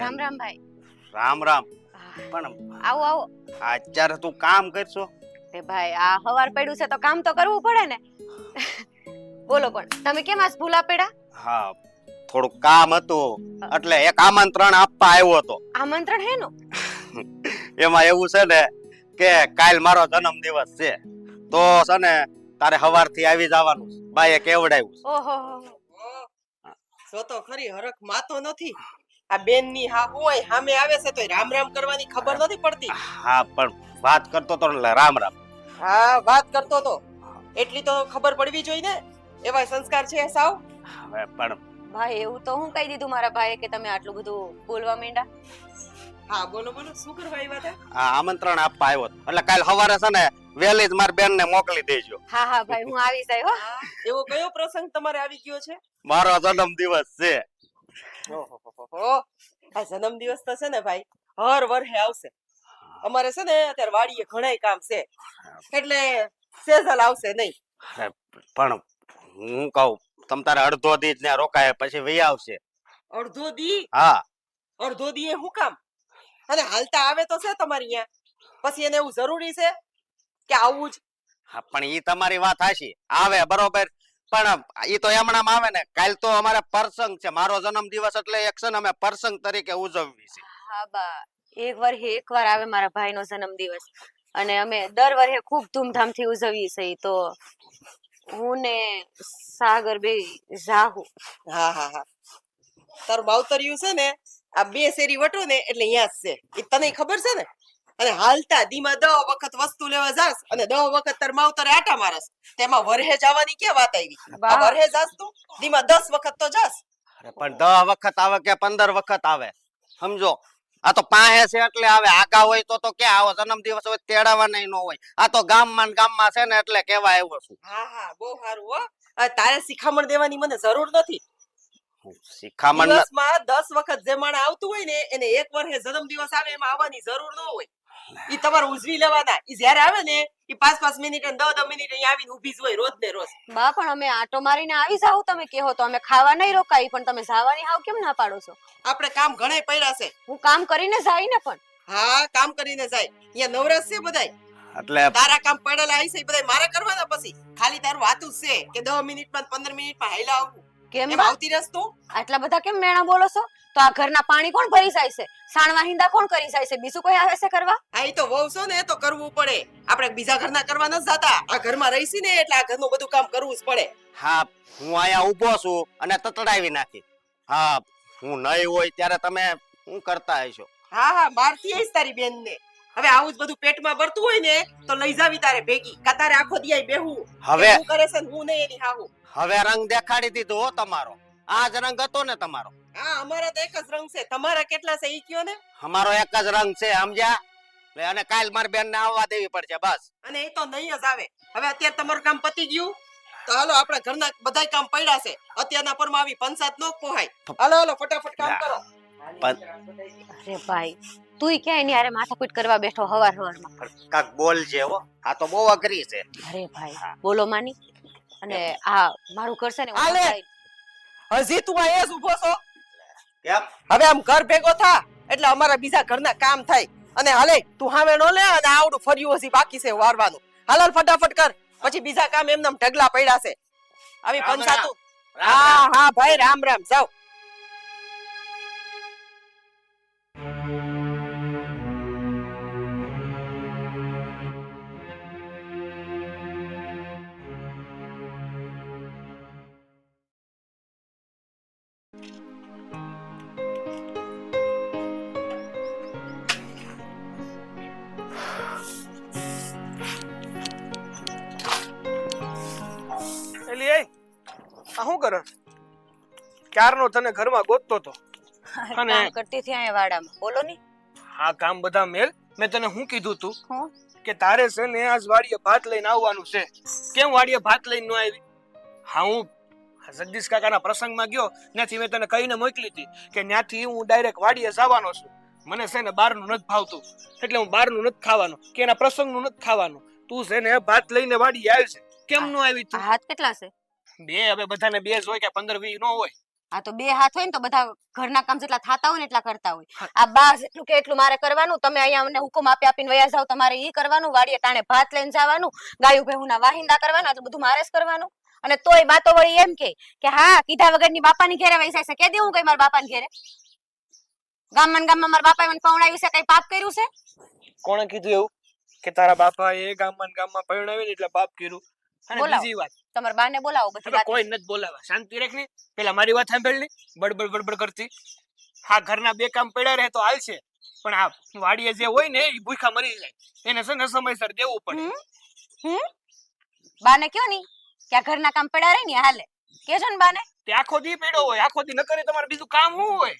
રામ રામ ભાઈ રામ રામ આહ, પણ આવો આવો. અત્યારે તું કામ કરશો? એ ભાઈ આ હવાર પડ્યું છે તો કામ તો કરવું પડે ને. બોલો પણ તમે કેમ આજ ભૂલા પડ્યા? હા થોડું કામ હતું. એટલે એક આમંત્રણ આપવા આવ્યો હતો. આમંત્રણ હેનું? એમાં એવું છે ને કે કાલ મારો જન્મ દિવસ છે. તો છે ને તારે સવારથી આવી જવાનું. બાઈએ કેવડાવ્યું. ઓહો જો તો ખરી હરખ માતો નથી. આ બેનની હા હોય સામે આવે છે તો રામ રામ કરવાની ખબર નથી પડતી. હા પણ વાત કરતો તો રામ રામ. હા વાત કરતો તો. એટલી તો ખબર પડવી જોઈએ ને. એવા સંસ્કાર છે સાવ. હવે પણ ભાઈ એવું તો હું કહી દીધું મારા ભાઈએ કે તમે આટલું બધું બોલવા માંડ્યા? હા બોલો બોલો. શું કરવા આવ્યા હતા? આ આમંત્રણ આપવા આવ્યો હતો. એટલે કાલ સવારે છે ને વહેલી જ મારી બેન ને મોકલી દેજો. હા હા ભાઈ હું આવી જાય હો. એવો કયો પ્રસંગ તમારે આવી ગયો છે? મારો જન્મ દિવસ છે ઓહોહોહો. આ જન્મ દિવસ તો છે ને ભાઈ? હર વર્ષે આવશે. અમારે છે ને અત્યારે વાડીએ ઘણા કામ છે. એટલે સેઝલ આવશે નહીં. પણ હું કહું તમ તારે અડધો દી ત્યાં રોકાય પછી વહી આવશે. અડધો દી? હા. અડધો દી એ શું કામ? અને હાલતા આવે તો છે તમારી અહીંયા? પછી એને એવું જરૂરી છે કે આવવું જ? હા પણ ઈ તમારી વાત હાશી આવે બરોબર. પણ એ તો એમણામ આવે ને કાલ તો અમારે પ્રસંગ છે મારો જન્મ દિવસ એટલે એક્શન અમે પ્રસંગ તરીકે ઉજવવી છે હા બા. એક વાર એક વાર આવે મારા ભાઈનો જન્મ દિવસ અને અમે દર વર્ષે ખૂબ ધૂમધામથી ઉજવીએ છીએ તો. હું ને સાગર બે જાહુ. હા હા હા. તારું બાવતર્યું છે ને આ બે શેરી વટો ને એટલે અહીંયા જ છે. એ તને ખબર છે ને? અને હાલતા ધીમા દહ વખત વસ્તુ લેવા જાસ અને દહ વખત તાર માવતરે આટા મારસ. તેમાં વરહે જવાની કે વાત આવી? વરહે જાસ તું? ધીમા દસ વખત તો જાસ. પણ દહ વખત આવે કે પંદર વખત આવે? સમજો? આ તો પાહે છે એટલે આવે. આગા હોય તો તો કે આવો? જન્મ દિવસ હોય તેડાવાના નો હોય. આ તો ગામમાં ને ગામમાં છે ને એટલે કેવા આવ્યો છું. હા હા બહુ સારું હો. તારે શિખામણ દેવાની મને જરૂર નથી. શિખામણમાં દસ વખત જે માણ આવતું હોય ને એને એક વર્ષે જન્મ દિવસ આવે એમાં આવવાની જરૂર ન હોય. ઈ તમારે ઉજવી લેવાના. ઈ જ્યારે આવે ને ઈ પાંચ પાંચ મિનિટ અને દસ દસ મિનિટ અહીંયા આવીને ઊભી જ હોય રોજ ને રોજ. બા પણ અમે આટો મારીને આવી જાવ તમે કહો તો. અમે ખાવા નહીં રોકાઈ પણ તમે જવાની હાવ કેમ ના પાડો છો? આપણે કામ ઘણા પડ્યા છે. હું કામ કરીને જાય ને પણ. હા કામ કરીને જાય. અહીંયા નવરાશ છે બધાય. એટલે તારા કામ પડેલા હશે બધાય. મારે કરવાના પછી. ખાલી તારું વાતું છે કે દસ મિનિટમાં પંદર મિનિટમાં હાઈલા આવવું કેમ એમ આવતી રસ તું? આટલા બધા કેમ મેણા બોલો છો? તો આ ઘરના પાણી કોણ ભરી જાય છે? સાણવા હિંદા કોણ કરી જાય છે? બીજું કોઈ આવે છે કરવા? આ ઈ તો વહુ છો ને તો કરવું પડે. આપણે બીજા ઘરના કરવા ન જાતા. આ ઘરમાં રહીશી ને એટલે આ ઘરનું બધું કામ કરવું જ પડે. હા હું અહીંયા ઊભો છું અને તતડાવી નાખી. હા હું નહીં હોય ત્યારે તમે શું કરતા હશો? હા હા મારતી આવીશ તારી બેન ને હવે આવું જ બધું પેટમાં ભરતું હોય ને તો લઈ જાવી તારે ભેગી. કા તારે આખો દિયાય બેહું? હવે શું કરે છે ને હું નહીં એની હાહુ. હવે રંગ દેખાડી દીધો હો તમારો. આ જ રંગ હતો ને તમારો. હા અમારા તો એક જ રંગ છે. તમારા કેટલા છે? ઈ કયો ને? અમારો એક જ રંગ છે સમજ્યા? એટલે અને કાલ માર બેન ને આવવા દેવી પડશે બસ. અને એ તો નહીં જ આવે. હવે અત્યારે તમારું કામ પતી ગયું? તો હાલો આપણા ઘરના બધાય કામ પડ્યા છે. અત્યારના પરમાં આવી પંચાયત નો પોહાય. હાલો હાલો ફટાફટ કામ કરો. અરે ભાઈ તુંય ક્યાં ની હારે માથાકૂટ કરવા બેઠો હવાર હવારમાં. કાક બોલ છે હો. આ તો બહુ અઘરી છે. અરે ભાઈ બોલો માની. અને આ મારું કરશે ને આલે! હજી તું અહીંયા જ ઊભો છો? કેમ? હવે આમ ઘર ભેગો થા એટલે અમારા બીજા ઘરના કામ થાય. અને હાલે તું હામે નો લે અને આવડું ફર્યું હજી બાકી છે વારવાનું. હાલ હાલ ફટાફટ કર. પછી બીજા કામ એમને ઢગલા પડ્યા છે. આવી પંચાતું. હા હા ભાઈ રામ રામ. જાઓ. આ શું કરે? ક્યારનો તને ઘરમાં ગોતતો તો? અને- કરતી થી અહીંયા વાડામાં. બોલો ની. આ કામ બધા મેલ? મેં તને શું કીધું તું? કે તારે છે ને આજ વાડીએ ભાત લઈને આવવાનું છે. કેમ વાડીએ ભાત લઈને ન આવી? હા હું જગદીશ કાકાના પ્રસંગમાં ગયો ત્યાંથી મેં તને કહીને મોકલી હતી કે ત્યાંથી હું ડાયરેક્ટ વાડીએ જવાનો છું. મને છે ને બહારનું નથી ભાવતું. એટલે હું બહારનું નથી ખાવાનું. કે એના પ્રસંગનું નથી ખાવાનું. તું છે ને ભાત લઈને વાડીએ આવી છે કેમ ન આવી તું? હાથ કેટલા છે? બે હવે બધાને બે જ હોય કે પંદર વીસ નો હોય. હા તો બે હાથ હોય ને તો બધા ઘરના કામ જેટલા થતા હોય ને એટલા કરતા હોય. આ બા જેટલું કે એટલું મારે કરવાનું તમે અહીંયા અમને હુકમ આપી આપીને વયા જાવ તમારે ઈ કરવાનું વાડીએ તાણે ભાત લઈને જવાનું ગાયું ભેહુના વાહિંદા કરવાના એટલું બધું મારે જ કરવાનું. અને તોય બાતો વળી એમ કે કે હા કીધા વગરની બાપાની ઘેરે વૈસાય છે કે દેવું કઈ મારા બાપાની ઘેરે? ગામમાં ગામમાં મારા બાપાએ મને પવણાવ્યું છે કઈ પાપ કર્યું છે? કોણે કીધું એવું? કે તારા બાપા એ ગામમાં ગામમાં પરણાવી એટલે પાપ કર્યું. અને. બીજી વાત. તમારા બાને બોલાવો બધી વાત કોઈ નથી બોલાવા. શાંતિ રાખ ને પેલા મારી વાત સાંભળ ને. બડબડ બડબડ કરતી. હા ઘરના બે કામ પડ્યા રહે તો હાલશે. પણ આ વાડીએ જે હોય ને એ ભૂખા મરી જાય. એને છે ને સમયસર દેવું પડે. હમ? બાને કયો ની? કે આ ઘરના કામ પડ્યા રહે ને હાલે. કેજો ને બાને. તે આખો દી પડ્યો હોય. આખો દી ન કરે તમારે બીજું કામ શું હોય?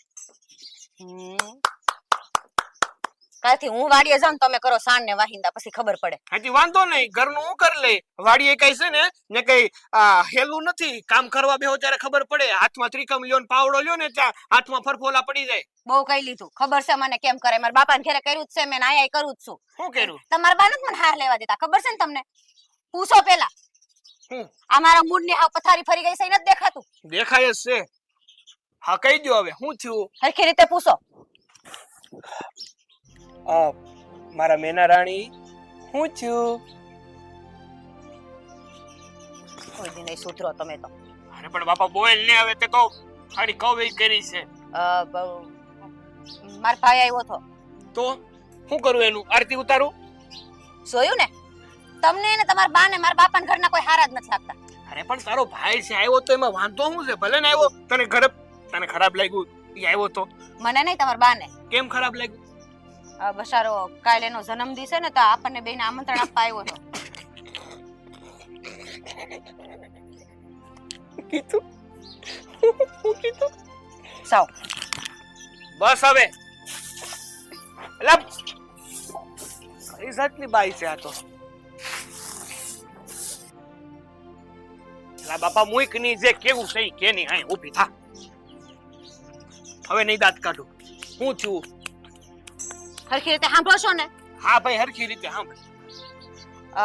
હમ. કાલથી હું વાડીએ જાઉં તમે કરો સાંજ ને વાહિંદા પછી ખબર પડે. હાજી વાંધો નહીં. ઘરનું હું કરી લે વાડીએ કઈ છે ને ને કઈ હેલું નથી. કામ કરવા બેહો ત્યારે ખબર પડે. હાથમાં ત્રિકમ લ્યો ને પાવડો લ્યો ને ત્યાં હાથમાં ફરફોલા પડી જાય. બહુ કઈ લીધું. ખબર છે મને કેમ કરે. મારા બાપાને ઘરે કર્યું જ છે. મેં આયા કરું જ છું. શું કર્યું? તમારા બા નથી મને હાર લેવા દેતા. ખબર છે ને તમને? પૂછો પેલા. આ મારા મૂડની હાવ પથારી ફરી ગઈ છે નથી દેખાતું. દેખાય જ છે. હા કહી દો હવે. શું થયું? હરખી રીતે પૂછો. મારા મેના રાણી હું છું. કોઈ દી નહીં સુધરો તમે તો. અરે પણ બાપા બોલ ને આવે તે તો ખાલી કવ કરી છે. મારા ભાઈ આવ્યો તો. તો? શું કરું એનું? આરતી ઉતારું? જોયું ને? તમને ને તમારા બા ને મારા બાપા ઘરના કોઈ હારા જ નથી લાગતા. અરે પણ તારો ભાઈ છે આવ્યો તો એમાં વાંધો શું છે? ભલે ને આવ્યો તને ઘરે તને ખરાબ લાગ્યું એ આવ્યો તો. મને નહીં તમારા બા ને કેમ ખરાબ લાગ્યું? બસારો કાલે એનો જન્મદિવસ છે ને તો આપણને બેને આમંત્રણ આપવા આવ્યો હતો. કીધું? હું કીધું? સાવ. બસ હવે. એલા કઈ જાતની બાઈ છે આ તો. બાપા મુઈકની જે કેવું છે કે નહીં અહીં ઊભી થા. હવે નહીં દાંત કાઢું. હું થયું? હરખી રીતે સાંભળો છો ને? હા ભાઈ હરખી રીતે અ,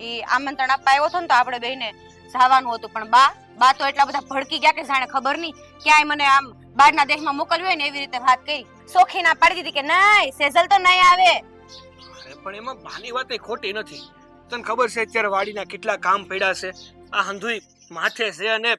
ઈ આમંત્રણ આપવા આવ્યો હતો ને તો આપણે બેને જવાનું હતું પણ બા બા તો એટલા બધા ભડકી ગયા કે જાણે ખબર નહીં ક્યાંય મને આમ બહારના દેશમાં મોકલવી હોય ને એવી રીતે વાત કરી સોખી ના પાડી દીધી કે નહીં સેજલ તો નહીં આવે. પણ એમાં બાની વાત ખોટી નથી. તને ખબર છે અત્યારે વાડીના કેટલા કામ પડ્યા છે? આ હંધુઈ માથે છે અને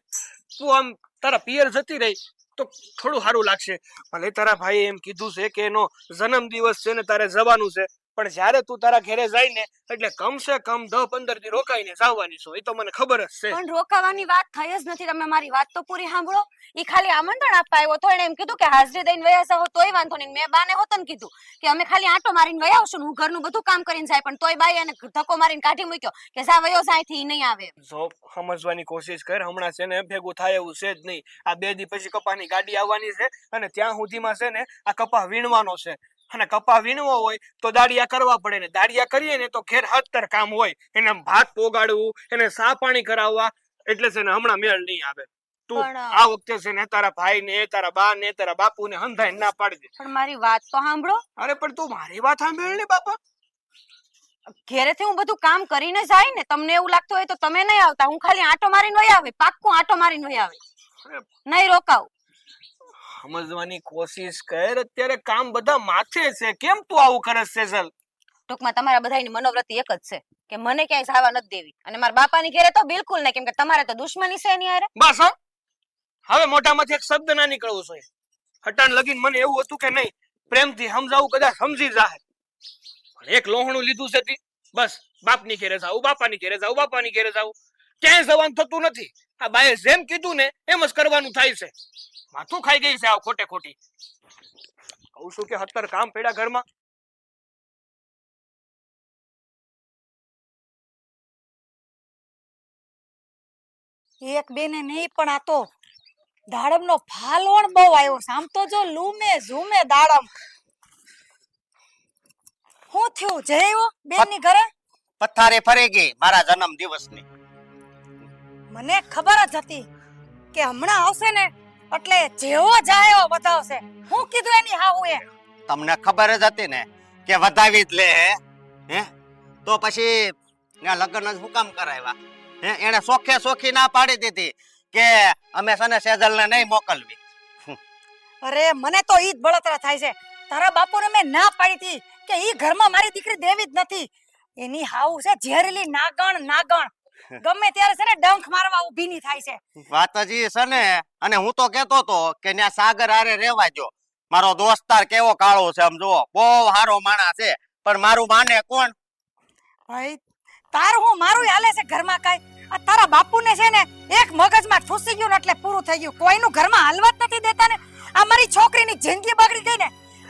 તું આમ તારા પિયર જતી રહી. તો થોડું સારું લાગશે. ભલે તારા ભાઈએ એમ કીધું છે કે એનો જન્મ દિવસ છે ને તારે જવાનું છે. પણ જ્યારે તું તારા ઘરે જાય ને એટલે કમસે કમ દહ પંદર દી રોકાઈને જવાની છો એ તો મને ખબર જ છે. પણ રોકાવાની વાત થઈ જ નથી તમે મારી વાત તો પૂરી સાંભળો. એ ખાલી આમંત્રણ આપવા આવ્યો તો એને એમ કીધું કે હાજરી દઈને વયા જાઓ તોય વાંધો નહીં. મેં બાને હોતો ને કીધું કે અમે ખાલી આંટો મારીને વયા આવશું ને હું ઘરનું બધું કામ કરીને જાય પણ તોય બાઈ એને ધક્કો મારીને કાઢી મૂક્યો કે જા વયો જાય થી નહીં આવે જો સમજવાની કોશિશ કર હમણાં છે ને ભેગું થાય એવું છે જ નહીં. આ બે દી પછી કપાની ગાડી આવવાની છે અને ત્યાં સુધીમાં છે ને આ કપા વીણવાનો છે. અને કપા વીણવો હોય તો દાડિયા કરવા પડે ને દાડિયા કરીએ ને તો ઘેર હતર કામ હોય. એને ભાત પોગાડવું એને સા પાણી કરાવવા એટલે છે ને હમણાં મેળ નહીં આવે. તું આ વખતે છે ને તારા ભાઈ ને તારા બા ને તારા બાપુ ને હંધાઈ ના પાડજે. પણ મારી વાત તો સાંભળો. અરે પણ તું મારી વાત સાંભળ ને બાપા? ઘેરેથી હું બધું કામ કરીને જાય ને તમને એવું લાગતું હોય તો તમે નહીં આવતા. હું ખાલી આંટો મારીને વહી આવે પાક્કું આંટો મારીને વહી આવે. નહીં રોકાવ. સમજવાની કોશિશ કર. અત્યારે કામ બધા માથે છે. કેમ તું આવું કરે છે સેજલ ટૂંકમાં તમારા બધાની મનોવૃત્તિ એક જ છે કે મને ક્યાંય જવા નથી દેવી. અને મારા બાપાની ઘેરે તો બિલકુલ નહીં કેમ કે તમારે તો દુશ્મની છે એની હારે. બસ હવે મોઢામાંથી એક શબ્દ ના નીકળવો જોઈએ. હટાણ લગીન મને એવું હતું કે નહીં પ્રેમથી સમજાવું કદાચ સમજી જાહે. પણ એક લોહણું લીધું છે તી. બસ બાપની ઘેરે જાવ બાપાની ઘેરે જાવ બાપાની ઘેરે જાવ ક્યાંય જવાનું થતું નથી. આ બાએ જેમ કીધું ને એમ જ કરવાનું થાય છે. માથું ખાઈ ગઈ છે આ ખોટે ખોટી. કહું છું કે હત્તર કામ પડ્યા ઘરમાં. એક બેને નહીં પણ આ તો દાડમનો ફાલવણ બહુ આવ્યો છે. આમ તો જો લૂમે ઝૂમે દાડમ. શું થયું? જયો આવ્યો બેનની ઘરે? પથારે ફરી ગઈ મારા જન્મ દિવસની મને ખબર જ હતી કે હમણાં આવશે ને એટલે જેવો જાય બતાવશે. હું કીધું એની હાહુ એ. તમને ખબર જ હતી ને કે વધાવી જ લે હે તો પછી ત્યાં લગ્ન જ હુકમ કરાવ્યા. હે એને સોખે સોખી ના પાડી દીધી કે અમે સને સેજલ ને નહીં મોકલવી. અરે મને તો ઈ જ બળતરા થાય છે. તારા બાપુને મેં ના પાડી હતી કે ઈ ઘરમાં મારી દીકરી દેવી જ નથી. એની હાઉ છે ઝેરીલી નાગણ નાગણ. ગમે ત્યારે છે ને ડંખ મારવા ઊભી ની થાય છે. વાત જ ઈ છે ને અને હું તો કહેતો તો કે ત્યાં સાગર આરે રહેવા જો મારો દોસ્તાર કેવો કાળો છે આમ જુઓ. બહુ સારો માણસ છે પણ મારું માને કોણ? ભાઈ તાર હું મારું હાલે છે ઘરમાં કાઈ. આ તારા બાપુને છે ને એક મગજમાં ઠૂસી ગયું ને એટલે પૂરું થઈ ગયું. કોઈનું ઘરમાં હાલવા જ નથી દેતા ને. આ મારી છોકરીની જિંદગી બગડી ગઈ ને.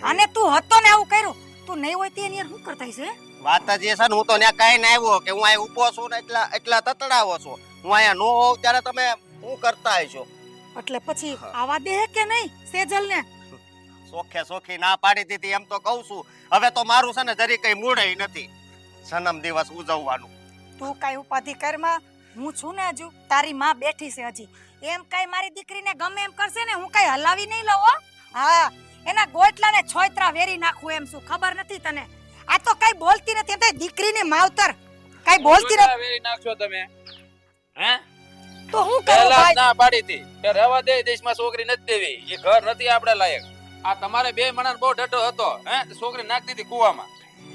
અને તું હતો ને આવું કર્યું. તું નહીં હોય તે એની શું કરતા છે વાત જ એ છે ને હું તો ત્યાં કઈ ના આવ્યો કે હું અહીં ઊભો છું ને એટલા એટલા તતડાવો છું. હું અહીંયા નો હોઉં ત્યારે તમે શું કરતા હશો? એટલે પછી આવા દે કે નહીં સેજલ ને સોખે સોખી ના પાડી દીધી એમ તો કહું છું. હવે તો મારું છે ને જરી કઈ મૂળે નથી. જન્મ દિવસ ઉજવવાનું. તું કઈ ઉપાધિ કરમાં હું છું ને હજુ. તારી માં બેઠી છે હજી. એમ કઈ મારી દીકરીને ગમે એમ કરશે ને હું કઈ હલાવી નહીં લઉં હા. એના ગોટલાને છોયત્રા વેરી નાખું એમ શું ખબર નથી તને? આ તો કઈ બોલતી નથી. તો દીકરીની માવતર કઈ બોલતી નથી. વેરી નાખશો તમે. હે? તો હું કરું ભાઈ? ના પાડી હતી. કે રહેવા દે દેશમાં છોકરી નથી દેવી. એ ઘર નથી આપણે લાયક. આ તમારે બે મણાનો બહુ ડટો હતો હે? છોકરી નાખ દીધી કુવામાં.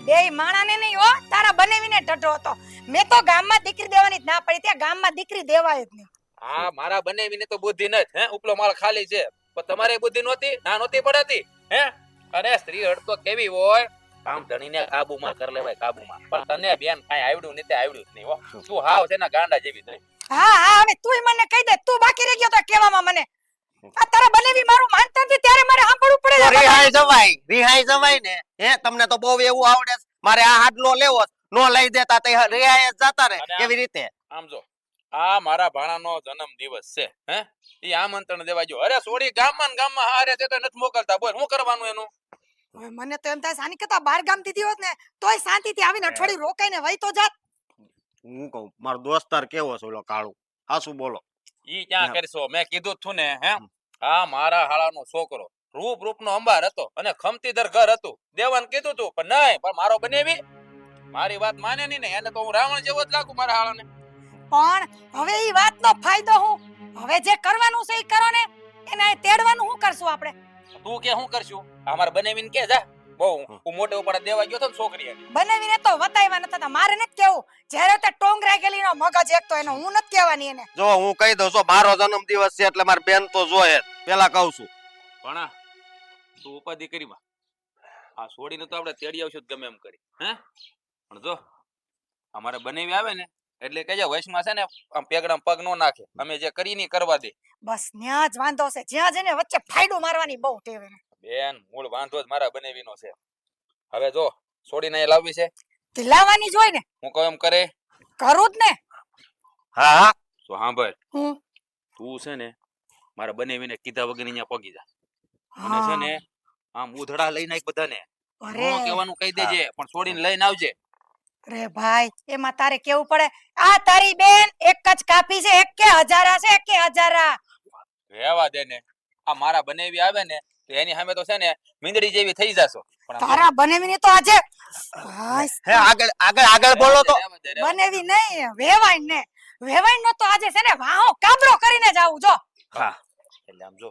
બે માણાને નહીં હો તારા બનેવીને ઢઢો હતો. મેં તો ગામમાં દીકરી દેવાની જ ના પડી. ત્યાં ગામમાં દીકરી દેવાય જ નહીં. હા મારા બનેવીને તો બુદ્ધિ નથી હે? ઉપલો માળ ખાલી છે. પણ તમારે બુદ્ધિ નહોતી ના નહોતી પડતી હે? અરે સ્ત્રી હડતો કેવી હોય? આમ ધણીને કાબુમાં કરી લેવાય કાબુમાં. પણ તને બેન કાંઈ આવડ્યું નથી આવડ્યું જ નહીં હો. તું હાવ છે ને ગાંડા જેવી થઈ. હા હા હવે તુંય મને કહી દે તું બાકી રહી ગયો તો કેવામાં મને. આ તારા બનેવી મારું માનતા નથી ત્યારે મારે સાંભળવું પડે રિહાઈ જવાય રિહાઈ જવાય ને. હે તમને તો બહુ એવું આવડે મારે આ હાડલો લેવો નો લઈ દેતા તે રિહાઈ જ જતા રે અને કેવી રીતે. આમ જો આ મારા ભાણાનો જન્મ દિવસ છે હે. એ આમંત્રણ દેવા જો અરે સોડી ગામમાં ને ગામમાં હારે છે તો નથી મોકલતા. બોલ શું કરવાનું એનું? મને તો એમ થાય સાની કરતા બાર ગામ દીધી હોત ને તોય શાંતિથી આવીને અઠવાડિયું રોકાઈને વહી તો જાત. હું કહું મારો દોસ્તાર કેવો છે ઓલો કાળું? હાસુ બોલો? ઈ ક્યાં કરશો? મેં કીધું તું ને હે. આ મારા હાળાનો છોકરો. રૂપ રૂપનો અંબાર હતો અને ખમતીધર ઘર હતું. દેવાન કીધું તું પણ નહીં પણ મારો બનેવી. મારી વાત માને નહીં ને એને તો હું રાવણ જેવો જ લાગુ મારા હાળાને. પણ હવે ઈ વાતનો ફાયદો હું? હવે જે કરવાનું છે ઈ કરો ને એને તેડવાનું શું કરશું આપણે? તું કે શું કરશું? અમારે બનેવીને કે જા. બહુ હું. મોટે ઉપાડે દેવા ગયો તો છોકરી બનાવીને તો નથી થતા મારે નથી કેવું. જ્યારે તે ટોંગ રાખેલી નો મગજ એક તો એનો હું નથી કહેવાની એને. જો હું કહી દઉં છું મારો જન્મ દિવસ છે એટલે મારી બેન તો જોયે. પેલા કહું છું. પણ તું ઉપાધિ કરી માં. આ છોડીને તો આપણે તેડી આવશું જ ગમે એમ કરી. હે? પણ જો અમારે બનાવી આવે ને એટલે કહેજે વૈશમાં છે ને આમ પેગડામાં પગ નો નાખે. અમે જે કરી ની કરવા દે. બસ ન્યા જ વાંધો છે. જ્યાં જઈને વચ્ચે ફાયડો મારવાની બહુ ટેવ એને. બેન મૂળ વાંધો જ મારા બનેવીનો છે. હવે જો છોડીને અહીં લાવવી છે. તે લાવવાની જોઈ ને. હું કહું એમ કરે? કરું જ ને. હા હા. તો સાંભળ. હું? તું છે ને મારા બનેવીને કીધા વગર અહીંયા પગી જા. અને છે ને આમ ઉધડા લઈને આય બધાને. અરે. નો કહેવાનું કહી દેજે પણ છોડીને લઈને આવજે. અરે ભાઈ એમાં તારે કેવું પડે? આ તારી બેન એક જ કાપી છે એક કે હજારા છે એક કે હજારા. રહેવા દે ને. આ મારા બનેવી આવે ને તો એની સામે તો છે ને મીંદડી જેવી થઈ જાશો. તારા બનેવીને તો આજે હે આગળ આગળ આગળ બોલો તો. બનેવી નહીં વેવાઈ ને. વેવાઈ નો તો આજે છે ને વાહો કાબરો કરીને જાવું જો. હા. એટલે આમ જો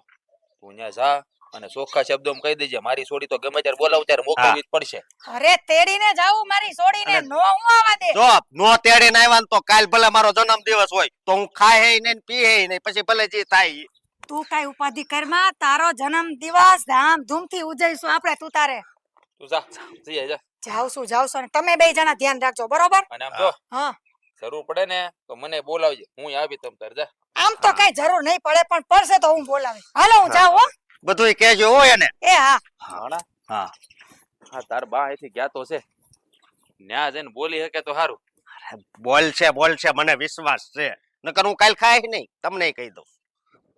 તું જા અને ચોખ્ખા શબ્દોમાં કહી દેજે મારી સોડી તો ગમે ત્યારે બોલાવ ત્યારે મોકલવી જ પડશે. અરે તેડીને જાવું મારી છોડીને અને- નો હું આવા દે. જો નો તેડીને આવ્યા ને તો કાલ ભલે મારો જન્મ દિવસ હોય તો હું ખાય હે ને પી હે ને પછી ભલે જે થાય તું કઈ ઉપાધિ કરમાં તારો જન્મ દિવસ ધામધૂમથી ઉજવીશું આપણે તું તારે. તું જા જઈએ જા. જાવશું જાવશું અને તમે બે જણા ધ્યાન રાખજો બરોબર? અને આમ જો હા. જરૂર પડે ને તો મને બોલાવજે હું આવી તમ તાર જા. આમ તો કઈ જરૂર નહીં પડે પણ પડશે તો હું બોલાવી હાલો હું. જાઉં હો. બધુંય કેજો હોય એને. એ હા. હાણા? હા. હા તાર બા અહીંથી ગયા તો છે. ન્યા જઈને બોલી શકે તો સારું બોલ છે બોલ છે મને વિશ્વાસ છે. નકર હું કાલ ખાય નહીં તમને કહી દઉં.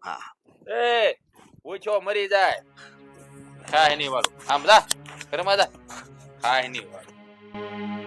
હા. એ પૂછો મરી જાય. ખાય નહીં વાળું. આમ જા ઘરમાં જા. ખાય નહીં વાળું.